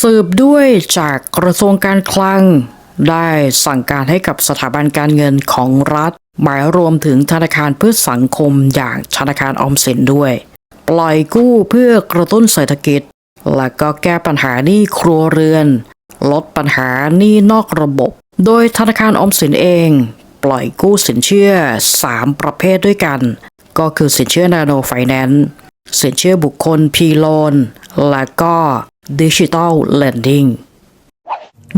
สืบด้วยจากกระทรวงการคลัง ได้สั่งการให้กับสถาบันการเงินของรัฐ หมายรวมถึงธนาคารเพื่อสังคมอย่างธนาคารออมสินด้วย ปล่อยกู้เพื่อกระตุ้นเศรษฐกิจ และก็แก้ปัญหาหนี้ครัวเรือน ลดปัญหาหนี้นอกระบบ โดยธนาคารออมสินเอง ปล่อยกู้สินเชื่อ 3 ประเภทด้วยกัน ก็คือสินเชื่อนาโนไฟแนนซ์สินเชื่อบุคคลพีโลนและก็ ดิจิ t a ลเลนดิ้ง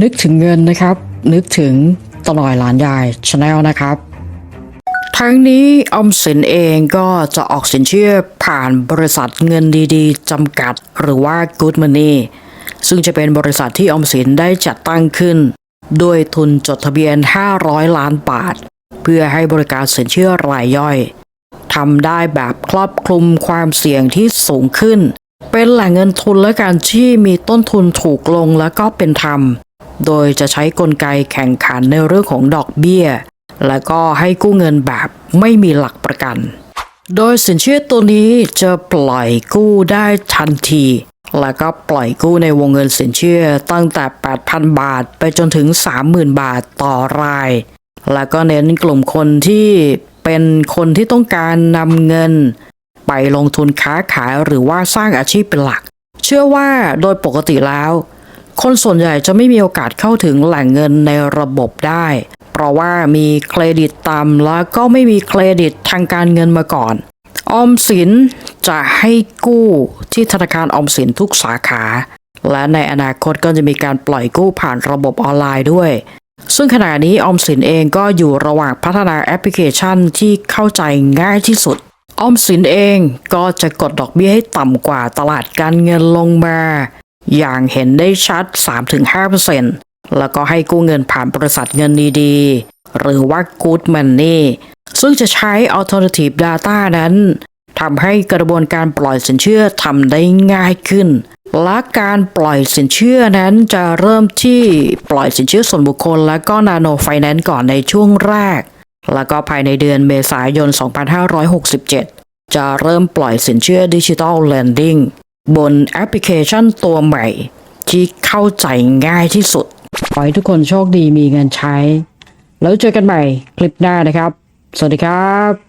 นึกถึงเงินนะครับ นึกถึงตลอยหลานยายชาแนลนะครับ ทั้งนี้ออมสินเองก็จะออกสินเชื่อผ่านบริษัทเงินดีๆจำกัดหรือว่า Good Money ซึ่งจะเป็นบริษัทที่ออมสินได้จัดตั้งขึ้น ด้วยทุนจดทะเบียน 500 ล้านบาท เพื่อให้บริการสินเชื่อรายย่อยทำได้แบบครอบคลุมความเสี่ยงที่สูงขึ้น เป็นแหล่งเงินทุนและการที่มีต้นทุนถูกลงและก็เป็นธรรม โดยจะใช้กลไกแข่งขันในเรื่องของดอกเบี้ย และก็ให้กู้เงินแบบไม่มีหลักประกัน โดยสินเชื่อตัวนี้จะปล่อยกู้ได้ทันที และก็ปล่อยกู้ในวงเงินสินเชื่อตั้งแต่ 8,000 บาทไปจนถึง 30,000 บาทต่อราย แล้วก็เน้นกลุ่มคนที่เป็นคนที่ต้องการนำเงิน ไปลงทุนค้าขายหรือว่าสร้างอาชีพเป็นหลัก เชื่อว่าโดยปกติแล้ว คนส่วนใหญ่จะไม่มีโอกาสเข้าถึงแหล่งเงินในระบบได้ เพราะว่ามีเครดิตต่ำแล้วก็ไม่มีเครดิตทางการเงินมาก่อน ออมสินจะให้กู้ที่ธนาคารออมสินทุกสาขา และในอนาคตก็จะมีการปล่อยกู้ผ่านระบบออนไลน์ด้วยซึ่งขณะนี้ออมสินเองก็อยู่ระหว่างพัฒนาแอปพลิเคชันที่เข้าใจง่ายที่สุด ออมสินเองก็จะกดดอกเบี้ยให้ต่ำกว่าตลาดการเงินลงมา อย่างเห็นได้ชัด 3-5%แล้วก็ให้กู้เงินผ่านบริษัทเงินดีๆ หรือว่า Good Money ซึ่งจะใช้ Alternative Data นั้นทำให้กระบวนการปล่อยสินเชื่อทำได้ง่ายขึ้น และการปล่อยสินเชื่อนั้นจะเริ่มที่ปล่อยสินเชื่อส่วนบุคคล และก็ Nano Finance ก่อนในช่วงแรก แล้วก็ภายในเดือนเมษายน 2567 จะเริ่มปล่อยสินเชื่อดิจิทัลแลนดิ้งบนแอปพลิเคชันตัวใหม่ ที่เข้าใจง่ายที่สุด ขอให้ทุกคนโชคดีมีเงินใช้ แล้วเจอกันใหม่คลิปหน้านะครับ สวัสดีครับ